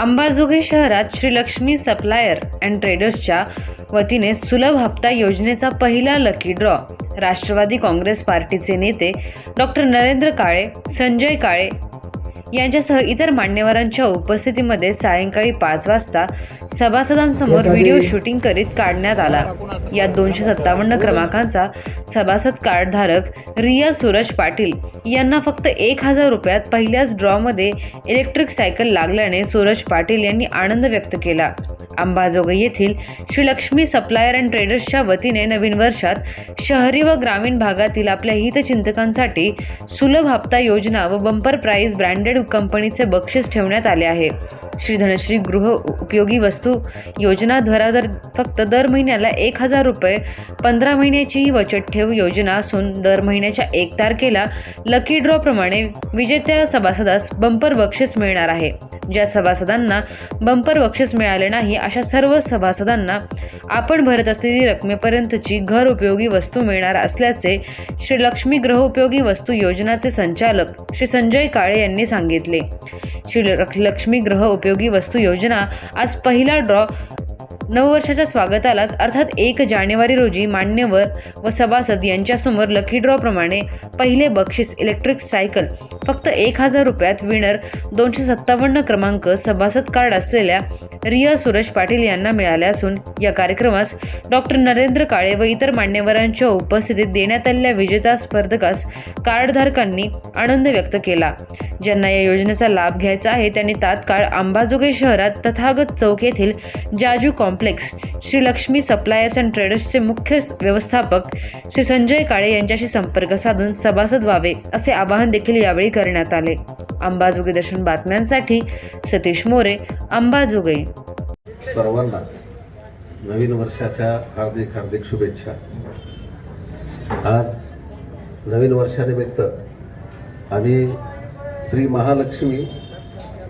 अंबाजोगाई शहरात Shri Lakshmi supplier and ट्रेडर्सच्या वतीने सुलभ हप्ता योजनेचा पहिला लकी ड्रॉ राष्ट्रवादी काँग्रेस पार्टीचे नेते डॉक्टर नरेंद्र काळे संजय काळे यांच्यासह इतर मान्यवरांच्या उपस्थितीमध्ये सायंकाळी पाच वाजता सभासदांसमोर व्हिडिओ शूटिंग करीत काढण्यात आला. या दोनशे सत्तावन्न क्रमांकाचा सभासद कार्डधारक रिया सूरज पाटील यांना फक्त एक हजार रुपयात पहिल्याच ड्रॉमध्ये इलेक्ट्रिक सायकल लागल्याने सूरज पाटील यांनी आनंद व्यक्त केला. अंबाजोगाई येथील श्री लक्ष्मी सप्लायर अँड ट्रेडर्सच्या वतीने नवीन वर्षात शहरी व ग्रामीण भागातील आपल्या हितचिंतकांसाठी सुलभ हप्ता योजना व बंपर प्राईज ब्रँडेड कंपनीचे बक्षीस ठेवण्यात आले आहे. श्री धनश्री गृह उपयोगी वस्तू योजनाद्वारा दर फक्त दर महिन्याला एक हजार रुपये पंधरा महिन्याची ही बचत ठेव योजना असून दर महिन्याच्या एक तारखेला लकी ड्रॉ प्रमाणे विजेत्या सभासदास बंपर बक्षीस मिळणार आहे. ज्या सभासदांना बंपर बक्षीस मिळाले नाही अशा सर्व सभासदांना आपण भरत असलेली रकमेपर्यंतची घर उपयोगी वस्तू मिळणार असल्याचे श्री लक्ष्मी गृह उपयोगी वस्तू योजनाचे संचालक श्री संजय काळे यांनी सांगितले. श्री लक्ष्मी गृह उपयोगी वस्तू योजना आज पहिला ड्रॉ नववर्षाच्या स्वागतालाच अर्थात एक जानेवारी रोजी मान्यवर व सभासद यांच्यासमोर लकी ड्रॉ प्रमाणे पहिले बक्षीस इलेक्ट्रिक सायकल फक्त एक हजार रुपयात विनर दोनशे सत्तावन्न क्रमांक सभासद कार्ड असलेल्या रिया सुरेश पाटील यांना मिळाले असून या कार्यक्रमास डॉक्टर नरेंद्र काळे व इतर मान्यवरांच्या उपस्थितीत देण्यात आलेल्या विजेता स्पर्धकास कार्डधारकांनी आनंद व्यक्त केला. ज्यांना या योजनेचा लाभ घ्यायचा आहे त्यांनी तात्काळ अंबाजोगाई शहरात तथागत चौक येथील Jaju comp complex. Shri Lakshmi suppliers and ट्रेडर्सचे मुख्य व्यवस्थापक श्री संजय काळे यांच्याशी संपर्क साधून सभासद व्हावे असे आवाहन देखील यावेळी करण्यात आले. अंबाजोगाई दर्शन बातम्यांसाठी सतीश मोरे अंबाजोगाई. सर्वांना नवीन वर्षाच्या हार्दिक हार्दिक शुभेच्छा. आज नवीन वर्षानिमित्त आम्ही श्री महालक्ष्मी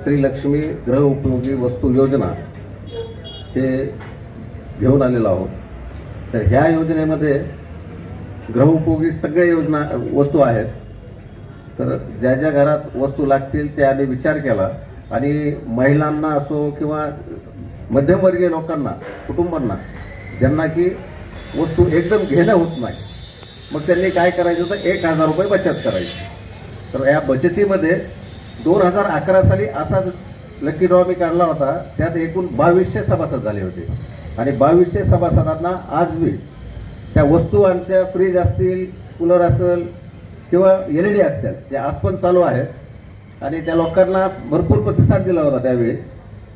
श्री लक्ष्मी गृह उपयोगी वस्तू योजना हे घेऊन आलेलो आहोत. तर ह्या योजनेमध्ये गृहउपयोगी सगळ्या योजना वस्तू आहेत. तर ज्या ज्या घरात वस्तू लागतील ते आम्ही विचार केला. आणि महिलांना असो किंवा मध्यमवर्गीय लोकांना कुटुंबांना ज्यांना की वस्तू एकदम घेणं होत नाही. मग त्यांनी काय करायचं तर एक हजार रुपये बचत करायची. तर या बचतीमध्ये दोन हजार अकरा साली असाच लकी ड्रॉ मी काढला होता. त्यात एकूण बावीसशे सभासद झाले होते. आणि बावीसशे सभासदांना आज बी त्या वस्तू आमच्या फ्रीज असतील कूलर असेल किंवा एल ई डी असतील ते आज पण चालू आहेत. आणि त्या लोकांना भरपूर प्रतिसाद दिला होता त्यावेळी.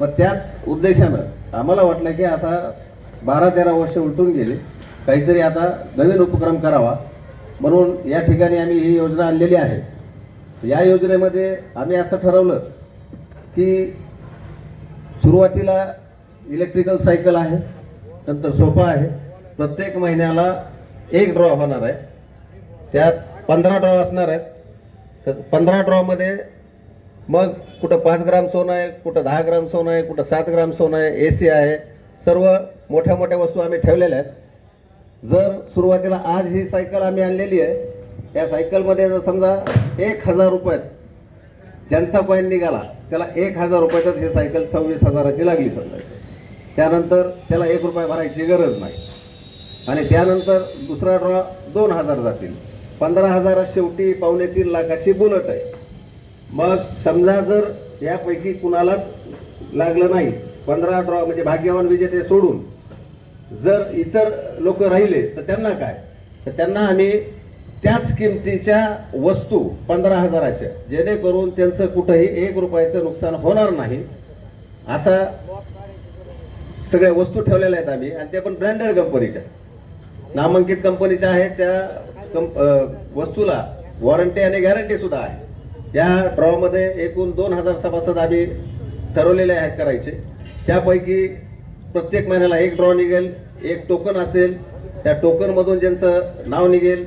मग त्याच उद्देशानं आम्हाला वाटलं की आता बारा तेरा वर्ष उलटून गेली. काहीतरी आता नवीन उपक्रम करावा. म्हणून या ठिकाणी आम्ही ही योजना आणलेली आहे. या योजनेमध्ये आम्ही असं ठरवलं की सुरुवातीला इलेक्ट्रिकल सायकल आहे नंतर सोफा आहे. प्रत्येक महिन्याला एक ड्रॉ होणार आहे. त्यात पंधरा ड्रॉ असणार आहेत. तर पंधरा ड्रॉमध्ये मग कुठं पाच ग्राम सोनं आहे कुठं दहा ग्राम सोनं आहे कुठं सात ग्राम सोनं आहे ए सी आहे. सर्व मोठ्या मोठ्या वस्तू आम्ही ठेवलेल्या आहेत. जर सुरुवातीला आज ही सायकल आम्ही आणलेली आहे त्या सायकलमध्ये जर समजा एक हजार रुपयात ज्यांचा पॉईंट निघाला त्याला एक हजार रुपयातच हे सायकल सव्वीस हजाराची लागली समजा. त्यानंतर त्याला एक रुपया भरायची गरज नाही. आणि त्यानंतर दुसरा ड्रॉ दोन हजार जातील. पंधरा हजारात शेवटी पावणे तीन लाखाची बुलट आहे. मग समजा जर यापैकी कुणालाच लागलं नाही पंधरा ड्रॉ म्हणजे भाग्यवान विजेते सोडून जर इतर लोक राहिले तर त्यांना काय? तर त्यांना आम्ही त्याच किमतीच्या वस्तू पंधरा हजाराच्या. जेणेकरून त्यांचं कुठंही एक रुपयाचं नुकसान होणार नाही. असा सगळ्या वस्तू ठेवलेल्या आहेत आम्ही. आणि त्या पण ब्रँडेड कंपनीच्या. नामांकित कंपनीच्या आहेत. त्या कंप वस्तूला वॉरंटी आणि गॅरंटी सुद्धा आहे. या ड्रॉमध्ये एकूण दोन हजार सभासद आम्ही ठरवलेले आहेत करायचे. त्यापैकी प्रत्येक महिन्याला एक ड्रॉ निघेल. एक टोकन असेल. त्या टोकनमधून ज्यांचं नाव निघेल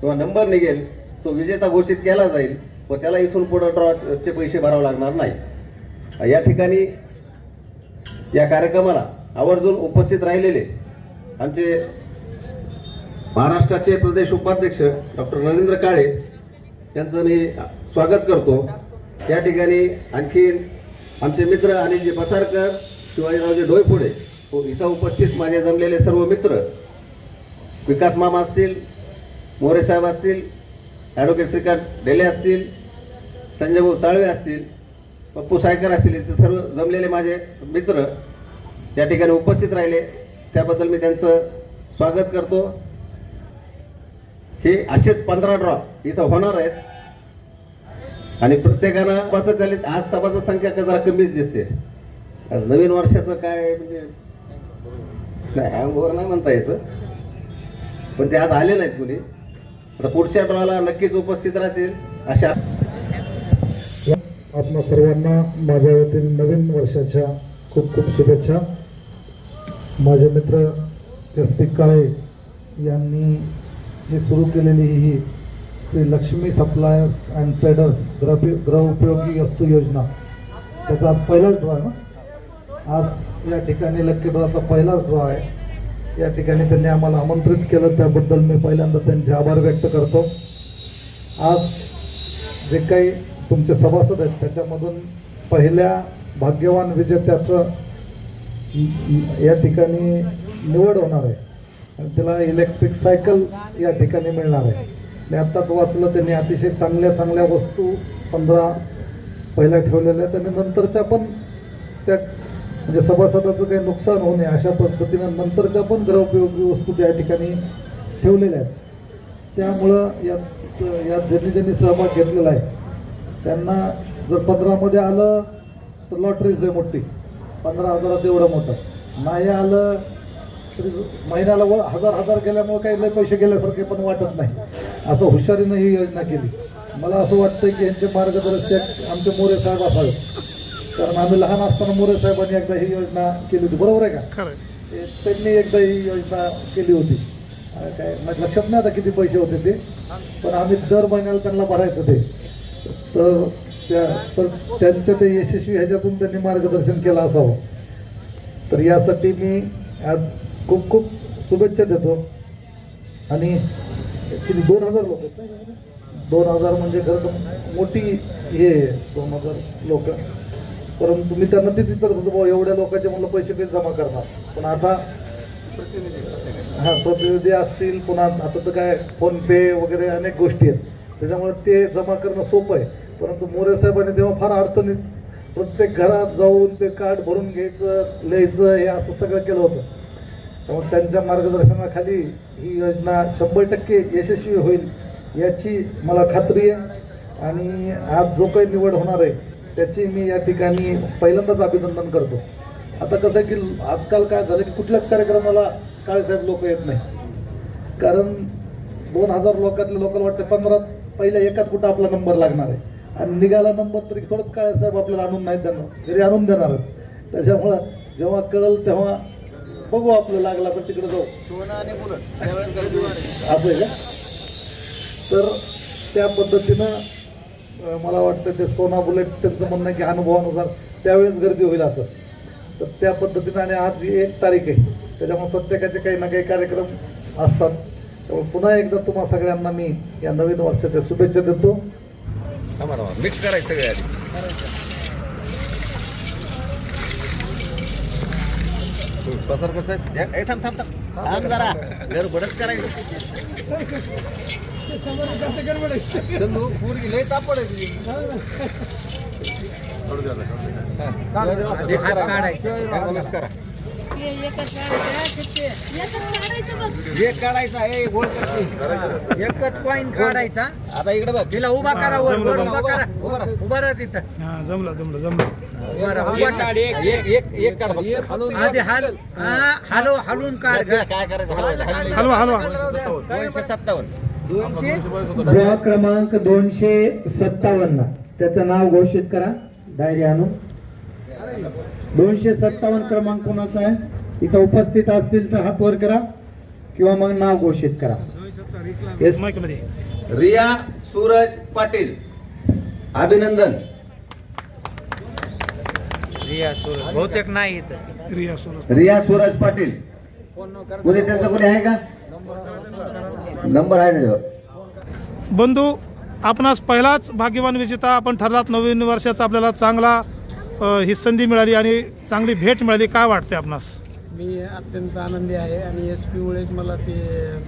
किंवा नंबर निघेल तो विजेता घोषित केला जाईल व त्याला इथून पुढं ड्रॉचे पैसे भरावे लागणार नाही. या ठिकाणी या कार्यक्रमाला आवर्जून उपस्थित राहिलेले आमचे महाराष्ट्राचे प्रदेश उपाध्यक्ष डॉक्टर नरेंद्र काळे यांचं मी स्वागत करतो. या ठिकाणी आणखी आमचे मित्र अनिलजी पसारकर शिवाजीरावजी डोयफोडे हो, इथं उपस्थित माझे जमलेले सर्व मित्र. विकास मामा असतील मोरे साहेब असतील ॲडव्होकेट श्रीकांत डेले असतील संजयभाऊ साळवे असतील पप्पू सायकर असतील इथे सर्व जमलेले माझे मित्र या ठिकाणी उपस्थित राहिले. त्याबद्दल मी त्यांचं स्वागत करतो. हे असेच पंधरा ड्रॉ इथं होणार आहेत. आणि प्रत्येकानं बसत झाले आज सभाचं संख्या त्या जरा कमीच दिसते. आज नवीन वर्षाचं काय म्हणजे नाही हँगओव्हर नाही म्हणता यायचं. पण ते आज आले नाहीत कुणी. आता पुढच्या ड्रॉला नक्कीच उपस्थित राहतील अशा आपणा सर्वांना माझ्या वतीने नवीन वर्षाच्या खूप खूप शुभेच्छा. माझे मित्र एस पी काळे यांनी जी सुरू केलेली ही Shri Lakshmi suppliers and traders ग्रह ग्रह उपयोगी वस्तू योजना. त्याचा आज पहिलाच ड्रॉ आहे ना? आज या ठिकाणी लक्की ड्रॉचा पहिलाच ड्रॉ आहे. या ठिकाणी त्यांनी आम्हाला आमंत्रित केलं. त्याबद्दल मी पहिल्यांदा त्यांचे आभार व्यक्त करतो. आज जे काही तुमचे सभासद आहेत त्याच्यामधून पहिल्या भाग्यवान विजेत्याचं या ठिकाणी निवड होणार आहे. आणि तिला इलेक्ट्रिक सायकल या ठिकाणी मिळणार आहे. आणि आत्ताच वाचलं त्यांनी अतिशय चांगल्या चांगल्या वस्तू पंधरा पहिल्या ठेवलेल्या आहेत. आणि नंतरच्या पण त्या म्हणजे सभासदाचं काही नुकसान होऊ नये अशा पद्धतीनं नंतरच्या पण गृहोपयोगी वस्तू त्या ठिकाणी ठेवलेल्या आहेत. त्यामुळं यात यात ज्यांनी ज्यांनी सहभाग घेतलेला आहे त्यांना जर पंधरामध्ये आलं तर लॉटरीच आहे मोठी. पंधरा हजारात एवढं मोठं. नाही आलं तरी महिन्याला व हजार हजार गेल्यामुळे काही लय पैसे गेल्यासारखे पण वाटत नाही. असं हुशारीनं ही योजना केली. मला असं वाटतं की यांचे मार्गदर्शक आमचे मोरे साहेब असावे कारण आम्ही लहान असताना मोरे साहेबांनी एकदा ही योजना केली होती. बरोबर आहे का? त्यांनी एकदा ही योजना केली होती. काय माझ्या लक्षात नाही आता किती पैसे होते ते पण आम्ही दर महिन्याला त्यांना भरायचं ते. तर त्या तर त्यांच्या ते यशस्वी ह्याच्यातून त्यांनी मार्गदर्शन केलं असावं. तर यासाठी मी आज खूप खूप शुभेच्छा देतो. आणि किती दोन हजार लोक आहेत? दोन हजार म्हणजे खरं मोठी हे दोन हजार लोक. परंतु मी त्यांना तेच विचारत होतो बाबा एवढ्या लोकांचे मला पैसे काही जमा करणार? पण आता हा प्रतिनिधी असतील पुन्हा आता तर काय फोनपे वगैरे अनेक गोष्टी आहेत. त्याच्यामुळे ते जमा करणं सोपं आहे. परंतु मोरे साहेबांनी तेव्हा फार अडचणीत प्रत्येक घरात जाऊन ते कार्ड भरून घ्यायचं लिहायचं हे असं सगळं केलं होतं. त्यामुळे त्यांच्या मार्गदर्शनाखाली ही योजना शंभर टक्के यशस्वी होईल याची मला खात्री आहे. आणि आज जो काही निवड होणार आहे त्याची मी या ठिकाणी पहिल्यांदाच अभिनंदन करतो. आता कसं आहे की आजकाल काय झालं की कुठल्याच कार्यक्रमाला काळेसाहेब लोक येत नाही. कारण दोन हजार लोकातल्या लोकांना वाटतं पंधरा पहिल्या एकात कुठं आपला नंबर लागणार आहे. आणि निघाला नंबर तरी थोडंच काळेसाहेब आपल्याला आणून नाही देणार घरी आणून देणार त्याच्यामुळं जेव्हा कळल तेव्हा बघू आपलं लागला तर तिकडे जाऊ. असं आहे का? तर त्या पद्धतीनं मला वाटतं ते सोना बुलेट त्यांचं म्हणणं आहे की अनुभवानुसार त्यावेळेस गर्दी होईल असं. तर त्या पद्धतीनं आणि आज ही एक तारीख आहे. त्याच्यामुळे प्रत्येकाचे काही ना काही कार्यक्रम असतात. त्यामुळे पुन्हा एकदा तुम्हा सगळ्यांना मी या नवीन वर्षाच्या शुभेच्छा देतो. मिक्स करायचं सगळ्या आधी. पसर कसं थांब थांब थांब. थांब जरा गडबडच करायचं. पूर्वी लय नमस्कार. एक काढायचा आहे करते एकच कॉईन काढायचा. आता इकडे बघ. तिला उभा करा वर वर उभा करा. उभा राहा. तिथं. हा जमलं जमलं जमलं. उभा राहा. उभा काढ एक एक एक काढ फक्त. आधी हाल हा हलो हलून काढ. काय काय करायचं? हलवायचं. हलवा हलवा. दोनशे सत्तावन्न. ड्रॉ क्रमांक दोनशे सत्तावन्न. त्याचं नाव घोषित करा. डायरी आणून. दोनशे सत्तावन्न क्रमांक कोणाचा आहे? इथं उपस्थित असतील तर हात वर करा किंवा मग नाव घोषित करा. रिया सूरज पाटील. अभिनंदन. बहुतेक नाही इथं. रिया सोरस रिया सूरज पाटील. कोणी त्यांचं कोणी आहे का? नंबर आहे त्याच्यावर बंधू आपणास पहिलाच भाग्यवान विजेता आपण ठरलात नवीन वर्षाचा आपल्याला चांगला ही संधी मिळाली आणि चांगली भेट मिळाली. काय वाटते आपणास? मी अत्यंत आनंदी आहे आणि एस पीमुळेच मला ते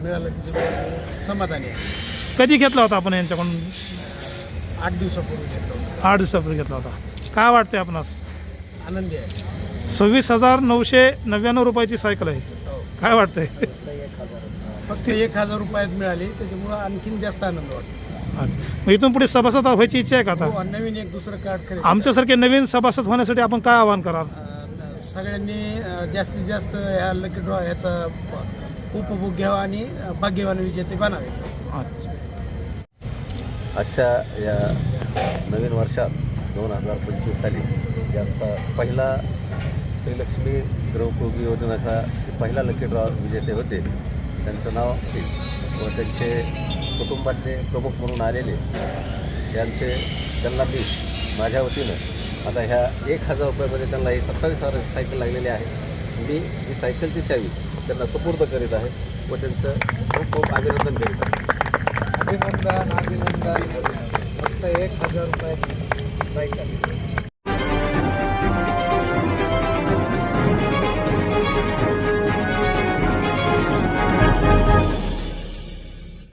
मिळालं मी समाधानी आहे. कधी घेतला होता आपण यांच्याकडून? आठ दिवसापूर्वी घेतलं. आठ दिवसापूर्वी घेतला होता. काय वाटते आपणास? आनंदी आहे. सव्वीस हजार नऊशे नव्याण्णव रुपयाची सायकल आहे. काय वाटतंय? फक्त एक हजार रुपयात मिळाली त्याच्यामुळं आणखीन जास्त आनंद वाटतो. अच्छा मग इथून पुढे सभासद व्हायची इच्छा आहे का हो, आता? आणि नवीन एक दुसरं कार्ड खरेदी आमच्यासारखे नवीन सभासद होण्यासाठी आपण काय आवाहन कराल? अं, सगळ्यांनी अं, जास्तीत जास्त ह्या लकी ड्रॉ ह्याचा उपभोग घ्यावा आणि अं, भाग्यवान विजेते बनावे. अच्छा. आजच्या या नवीन वर्षात दोन हजार पंचवीस साली ज्यांचा पहिला श्रीलक्ष्मी गृहोपयोगी योजनेचा पहिला लकी ड्रॉ विजेते होते त्यांचं नाव व त्यांचे कुटुंबातले प्रमुख म्हणून आलेले त्यांचे त्यांना मी माझ्या वतीनं आता ह्या एक हजार रुपयामध्ये त्यांना ही सत्तावीस हजाराची सायकल लागलेली आहे. मी ही सायकलची चावी त्यांना सुपूर्द करीत आहे व त्यांचं खूप खूप अभिनंदन करीत आहे. अभिनंदन अभिनंदन. फक्त एक हजार रुपयाची सायकल.